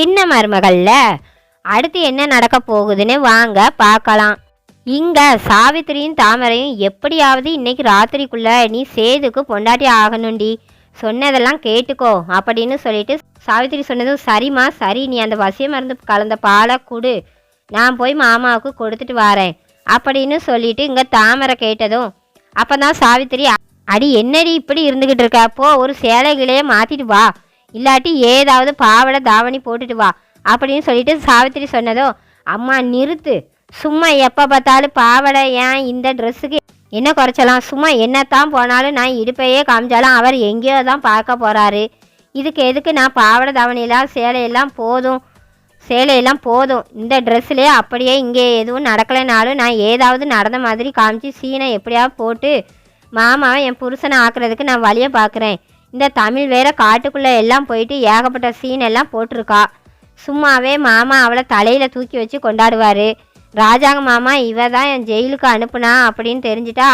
சின்ன மருமகள்ல. அடுத்து என்ன நடக்க போகுதுன்னு வாங்க பார்க்கலாம். இங்க சாவித்திரியும் தாமரையும் எப்படியாவது இன்னைக்கு ராத்திரிக்குள்ள நீ சேதுக்கு பொண்டாட்டி ஆகணும்டி. சொன்னதெல்லாம் கேட்டுக்கோ அப்படின்னு சொல்லிட்டு சாவித்திரி சொன்னதும் சரிம்மா சரி நீ அந்த வசிய மருந்து கலந்த பாலை கொடு. நான் போய் மாமாவுக்கு கொடுத்துட்டு வரேன் அப்படின்னு சொல்லிட்டு இங்க தாமரை கேட்டதும் அப்பதான் சாவித்திரி அடி என்னடி இப்படி இருந்துகிட்டு இருக்க? போ ஒரு சேலைகளையே மாத்திட்டு வா. இல்லாட்டி ஏதாவது பாவடை தாவணி போட்டுட்டு வா அப்படின்னு சொல்லிட்டு சாவித்திரி சொன்னதோ அம்மா நிறுத்து. சும்மா எப்போ பார்த்தாலும் பாவடை ஏன் இந்த ட்ரெஸ்ஸுக்கு என்ன குறைச்சலாம்? சும்மா என்னத்தான் போனாலும் நான் இடுப்பையே காமிச்சாலும் அவர் எங்கேயோ தான் பார்க்க போகிறாரு இதுக்கு எதுக்கு நான் பாவடை தாவணியெல்லாம் சேலையெல்லாம் போதும்? சேலையெல்லாம் போதும். இந்த ட்ரெஸ்லேயே அப்படியே இங்கே எதுவும் நடக்கலைனாலும் நான் ஏதாவது நடந்த மாதிரி காமிச்சு சீனை எப்படியாவது போட்டு மாமாவை என் புருஷனை ஆக்குறதுக்கு நான் வழியை பார்க்குறேன். இந்த தமிழ் வேற காட்டுக்குள்ளே எல்லாம் போயிட்டு ஏகப்பட்ட சீன் எல்லாம் போட்டிருக்கா. சும்மாவே மாமா அவளை தலையில் தூக்கி வச்சு கொண்டாடுவார். ராஜாங்க மாமா இவ தான் என் ஜெயிலுக்கு அனுப்புனா? அப்படின்னு தெரிஞ்சிட்டா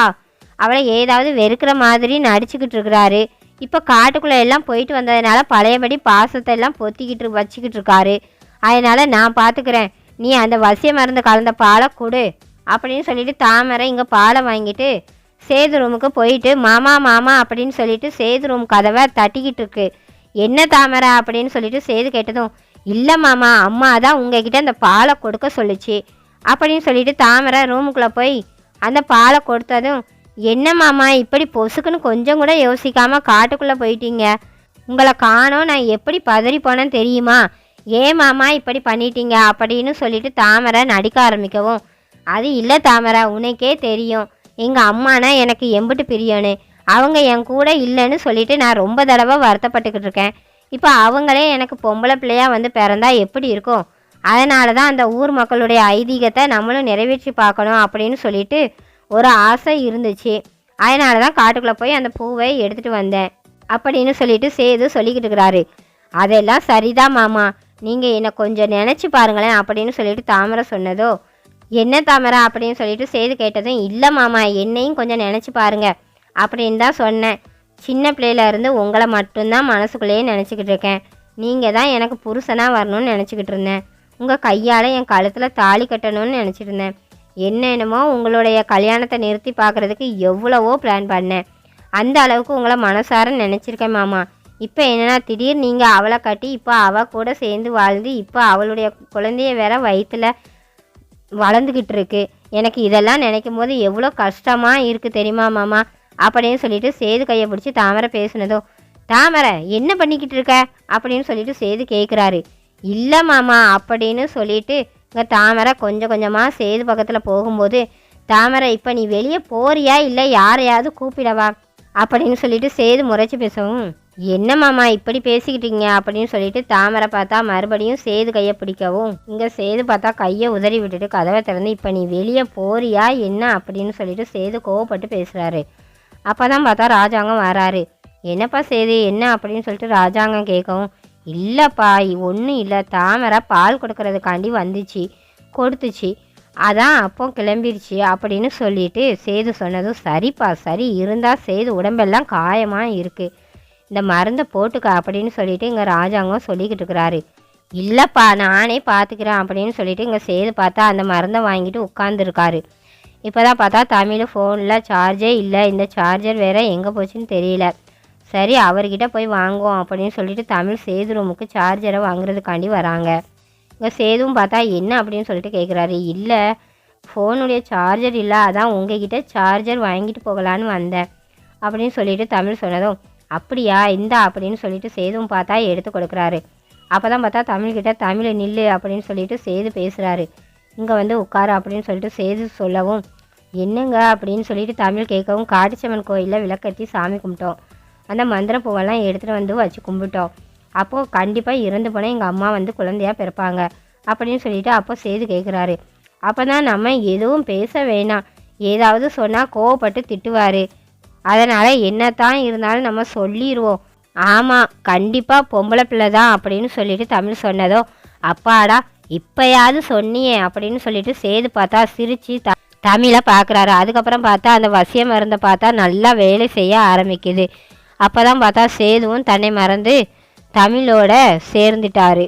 அவளை ஏதாவது வெறுக்கிற மாதிரி நடிச்சுக்கிட்டு இருக்கிறாரு. இப்போ காட்டுக்குள்ளே எல்லாம் போயிட்டு வந்ததுனால பழையபடி பாசத்தை எல்லாம் பொத்திக்கிட்டு வச்சுக்கிட்டு இருக்காரு. அதனால் நான் பார்த்துக்கிறேன் நீ அந்த வசிய மருந்து கலந்த பாலை கொடு அப்படின்னு சொல்லிட்டு தாமரை இங்கே பாலை வாங்கிட்டு சேது ரூமுக்கு போயிட்டு மாமா மாமா அப்படின்னு சொல்லிட்டு சேது ரூம் கதவை தட்டிக்கிட்டு இருக்கு. என்ன தாமரை? அப்படின்னு சொல்லிட்டு சேது கேட்டதும் இல்லை மாமா அம்மா தான் உங்ககிட்ட அந்த பாலை கொடுக்க சொல்லுச்சு. அப்படின்னு சொல்லிட்டு தாமரை ரூமுக்குள்ளே போய் அந்த பாலை கொடுத்ததும் என்ன மாமா இப்படி பொசுக்குன்னு கொஞ்சம் கூட யோசிக்காமல் காட்டுக்குள்ளே போயிட்டீங்க. உங்களை காணோம் நான் எப்படி பதறி போனேன்னு தெரியுமா? ஏன் மாமா இப்படி பண்ணிட்டீங்க? அப்படின்னு சொல்லிட்டு தாமரை நடிக்க ஆரம்பிக்கவும் அது இல்லை தாமரை உனக்கே தெரியும். எங்கள் அம்மானா எனக்கு எம்பிட்டு பிரியனு. அவங்க என் கூட இல்லைன்னு சொல்லிட்டு நான் ரொம்ப தடவை வருத்தப்பட்டுக்கிட்டு இருக்கேன். இப்போ அவங்களே எனக்கு பொம்பளை பிள்ளையாக வந்து பிறந்தா எப்படி இருக்கும்? அதனால தான் அந்த ஊர் மக்களுடைய ஐதீகத்தை நம்மளும் நிறைவேற்றி பார்க்கணும் அப்படின்னு சொல்லிட்டு ஒரு ஆசை இருந்துச்சு. அதனால தான் காட்டுக்குள்ளே போய் அந்த பூவை எடுத்துகிட்டு வந்தேன். அப்படின்னு சொல்லிட்டு சேது சொல்லிக்கிட்டு இருக்கிறாரு. அதெல்லாம் சரிதான் மாமா. நீங்கள் என்னை கொஞ்சம் நினச்சி பாருங்களேன் அப்படின்னு சொல்லிட்டு தாமரை சொன்னதோ என்ன தாமரை? அப்படின்னு சொல்லிட்டு செய்து கேட்டதும் இல்லை மாமா என்னையும் கொஞ்சம் நினச்சி பாருங்க அப்படின்னு தான் சொன்னேன். சின்ன பிள்ளையில இருந்து உங்களை மட்டும்தான் மனசுக்குள்ளேயே நினச்சிக்கிட்டு இருக்கேன். நீங்கள் தான் எனக்கு புருஷனாக வரணும்னு நினச்சிக்கிட்டு இருந்தேன். உங்கள் கையால் என் கழுத்தில் தாலி கட்டணும்னு நினச்சிட்டு இருந்தேன். என்னென்னமோ உங்களுடைய கல்யாணத்தை நிறுத்தி பார்க்குறதுக்கு எவ்வளவோ பிளான் பண்ணேன். அந்த அளவுக்கு உங்களை மனசார நினச்சிருக்கேன் மாமா. இப்போ என்னன்னா திடீர் நீங்கள் அவளை கட்டி இப்போ அவள் கூட சேர்ந்து வாழ்ந்து இப்போ அவளுடைய குழந்தைய வேற வயிற்றில் வளர்ந்துக்கிட்டு இருக்கு எனக்கு இதெல்லாம் நினைக்கும் போது எவ்வளோ கஷ்டமாக இருக்குது தெரியுமா மாமா? அப்படின்னு சொல்லிட்டு சேது கையை பிடிச்சி தாமரை பேசுனதோ தாமரை என்ன பண்ணிக்கிட்டு இருக்க? அப்படின்னு சொல்லிட்டு சேது கேட்குறாரு இல்லை மாமா அப்படின்னு சொல்லிட்டு இங்கே தாமரை கொஞ்சம் கொஞ்சமாக சேது பக்கத்தில் போகும்போது தாமரை இப்போ நீ வெளியே போறியா இல்லை யாரையாவது கூப்பிடவா? அப்படின்னு சொல்லிட்டு சேது முறைச்சி பேசவும் என்ன மாமா இப்படி பேசிக்கிட்டீங்க? அப்படின்னு சொல்லிட்டு தாமரை பார்த்தா மறுபடியும் சேது கையை பிடிக்கவும் இங்கே சேது பார்த்தா கையை உதறி விட்டுட்டு கதவை திறந்து இப்போ நீ வெளியே போறியா என்ன? அப்படின்னு சொல்லிட்டு சேது கோவப்பட்டு பேசுகிறாரு அப்போ தான் பார்த்தா ராஜாங்கம் வராரு. என்னப்பா சேது என்ன? அப்படின்னு சொல்லிட்டு ராஜாங்கம் கேட்கவும் இல்லைப்பா ஒன்றும் இல்லை. தாமரை பால் கொடுக்கறதுக்காண்டி வந்துச்சு கொடுத்துச்சு. அதான் அப்போ கிளம்பிருச்சு அப்படின்னு சொல்லிட்டு சேது சொன்னதும் சரிப்பா சரி இருந்தால் சேது உடம்பெல்லாம் காயமாக இருக்குது இந்த மருந்தை போட்டுக்க அப்படின்னு சொல்லிட்டு இங்கே ராஜாங்கம் சொல்லிக்கிட்டு இருக்கிறாரு. இல்லைப்பா நானே பார்த்துக்கிறேன் அப்படின்னு சொல்லிட்டு இங்கே சேது பார்த்தா அந்த மருந்தை வாங்கிட்டு உட்காந்துருக்காரு இப்போ தான் பார்த்தா தமிழ் ஃபோனில் சார்ஜே இல்லை. இந்த சார்ஜர் வேறு எங்கே போச்சுன்னு தெரியல. சரி அவர்கிட்ட போய் வாங்குவோம் அப்படின்னு சொல்லிட்டு தமிழ் சேது ரூமுக்கு சார்ஜரை வாங்குறதுக்காண்டி வராங்க. இங்கே சேதுவும் பார்த்தா என்ன அப்படின்னு சொல்லிட்டு கேட்குறாரு இல்லை ஃபோனுடைய சார்ஜர் இல்லை அதான் உங்ககிட்ட சார்ஜர் வாங்கிட்டு போகலான்னு வந்தேன் அப்படின்னு சொல்லிட்டு தமிழ் சொன்னதும் அப்படியா இந்தா அப்படின்னு சொல்லிட்டு சேதுவும் பார்த்தா எடுத்து கொடுக்குறாரு. அப்போ தான் பார்த்தா தமிழ்கிட்ட தமிழ் நில்லு அப்படின்னு சொல்லிட்டு சேது பேசுகிறாரு இங்கே வந்து உட்காரு அப்படின்னு சொல்லிட்டு சேது சொல்லவும் என்னங்க? அப்படின்னு சொல்லிட்டு தமிழ் கேட்கவும் காட்டுச்சம்மன் கோயிலில் விளக்கத்தி சாமி கும்பிட்டோம். அந்த மந்திர பூவெல்லாம் எடுத்துகிட்டு வந்து வச்சு கும்பிட்டோம். அப்போது கண்டிப்பாக இறந்து போனால் எங்கள் அம்மா வந்து குழந்தையா பிறப்பாங்க அப்படின்னு சொல்லிட்டு அப்போ சேது கேட்குறாரு அப்போ தான் நம்ம எதுவும் பேச வேணாம். ஏதாவது சொன்னால் கோவப்பட்டு திட்டுவார். அதனால் என்னத்தான் இருந்தாலும் நம்ம சொல்லிடுவோம் ஆமாம் கண்டிப்பாக பொம்பளை பிள்ளை தான் அப்படின்னு சொல்லிட்டு தமிழ் சொன்னதோ அப்பாடா இப்போயாவது சொன்னியே அப்படின்னு சொல்லிட்டு சேது பார்த்தா சிரித்து த தமிழை பார்க்குறாரு அதுக்கப்புறம் பார்த்தா அந்த வசிய மருந்தை பார்த்தா நல்லா வேலை செய்ய ஆரம்பிக்குது. அப்போ தான் பார்த்தா சேதுவும் தன்னை மறந்து தமிழோட சேர்ந்துட்டாரு.